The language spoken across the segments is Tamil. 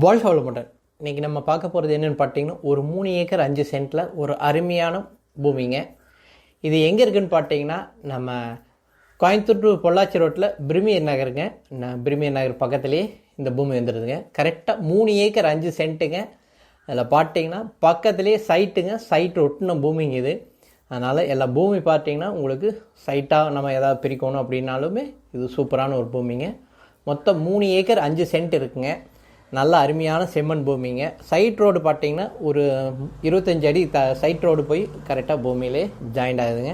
வாழ்க வளமுடன். இன்றைக்கி நம்ம பார்க்க போகிறது என்னென்னு பார்த்தீங்கன்னா ஒரு மூணு ஏக்கர் அஞ்சு சென்ட்டில் ஒரு அருமையான பூமிங்க. இது எங்கே இருக்குதுன்னு பார்த்தீங்கன்னா நம்ம கோயம்புத்தூர் டு பொள்ளாச்சி ரோட்டில் பிரிமியர் நகருங்க. நான் பிரிமியர் நகர் பக்கத்துலேயே இந்த பூமி வந்துடுதுங்க கரெக்டாக மூணு ஏக்கர் அஞ்சு சென்ட்டுங்க. அதில் பார்த்தீங்கன்னா பக்கத்துலேயே சைட்டுங்க சைட் ஒட்டின பூமிங்க இது. அதனால் எல்லா பூமி பார்த்தீங்கன்னா உங்களுக்கு சைட்டாக நம்ம எதாவது பிரிக்கணும் அப்படின்னாலுமே இது சூப்பரான ஒரு பூமிங்க. மொத்தம் மூணு ஏக்கர் அஞ்சு சென்ட் இருக்குங்க. நல்ல அருமையான செம்மண் பூமிங்க. சைட் ரோடு பார்த்தீங்கன்னா ஒரு இருபத்தஞ்சு அடி த சைட் ரோடு போய் கரெக்டாக பூமியிலே ஜாயிண்ட் ஆகுதுங்க.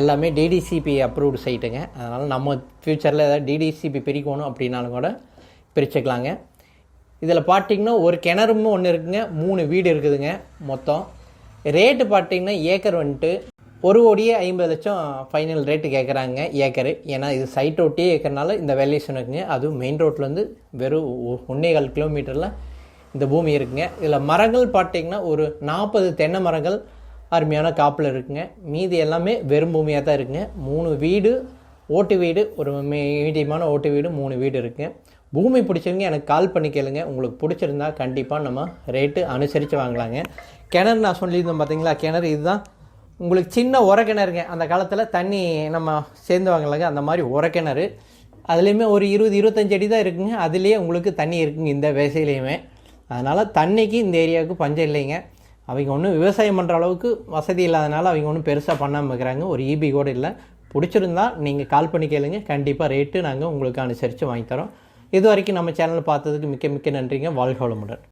எல்லாமே டிடிசிபி அப்ரூவ்டு சைட்டுங்க அதனால் நம்ம ஃப்யூச்சரில் ஏதாவது டிடிசிபி பிரிக்கணும் அப்படின்னாலும் கூட பிரிச்சுக்கலாங்க. இதில் பார்த்தீங்கன்னா ஒரு கிணறும் ஒன்று இருக்குங்க. மூணு வீடு இருக்குதுங்க மொத்தம். ரேட்டு பார்த்தீங்கன்னா ஏக்கர் வந்துட்டு ஒரு கோடியே ஐம்பது லட்சம் ஃபைனல் ரேட்டு கேட்குறாங்க ஏக்கரு. ஏன்னா இது சைட் ஒட்டியே ஏக்கறனால இந்த வேல்யூஷன் இருக்குங்க. அதுவும் மெயின் ரோட்லேருந்து வெறும் ஒ- ஒன்னே கால் கிலோமீட்டரில் இந்த பூமி இருக்குங்க. இதில் மரங்கள் பார்த்தீங்கன்னா ஒரு நாற்பது தென்னை மரங்கள் அருமையான காப்பில் இருக்குங்க. மீதி எல்லாமே வெறும் பூமியாக தான் இருக்குங்க. மூணு வீடு ஓட்டு வீடு ஒரு மீடியமான ஓட்டு வீடு மூணு வீடு இருக்குங்க. பூமி பிடிச்சிருங்க எனக்கு கால் பண்ணி கேளுங்க. உங்களுக்கு பிடிச்சிருந்தா கண்டிப்பாக நம்ம ரேட்டு அனுசரித்து வாங்கலாங்க. கிணறு நான் சொல்லியிருந்தேன் பார்த்தீங்களா கிணறு இதுதான் உங்களுக்கு சின்ன உரக்கிணறுங்க அந்த காலத்தில் தண்ணி நம்ம சேர்ந்துவாங்கலங்க அந்த மாதிரி உரக்கிணறு அதுலேயுமே ஒரு இருபது இருபத்தஞ்சு அடி தான் இருக்குங்க. அதுலேயே உங்களுக்கு தண்ணி இருக்குங்க இந்த விவசாயிலையுமே அதனால் தண்ணிக்கு இந்த ஏரியாவுக்கு பஞ்சம் இல்லைங்க. அவங்க ஒன்றும் விவசாயம் பண்ணுற அளவுக்கு வசதி இல்லாதனால அவங்க ஒன்றும் பெருசாக பண்ணாமல் இருக்கிறாங்க. ஒரு ஈபி கூட இல்லை. பிடிச்சிருந்தா நீங்கள் கால் பண்ணி கேளுங்க. கண்டிப்பாக ரேட்டு நாங்கள் உங்களுக்கு அனுசரித்து வாங்கி தரோம். இது வரைக்கும் நம்ம சேனல் பார்த்ததுக்கு மிக்க மிக்க நன்றிங்க. வாழ்க வளமுடன்.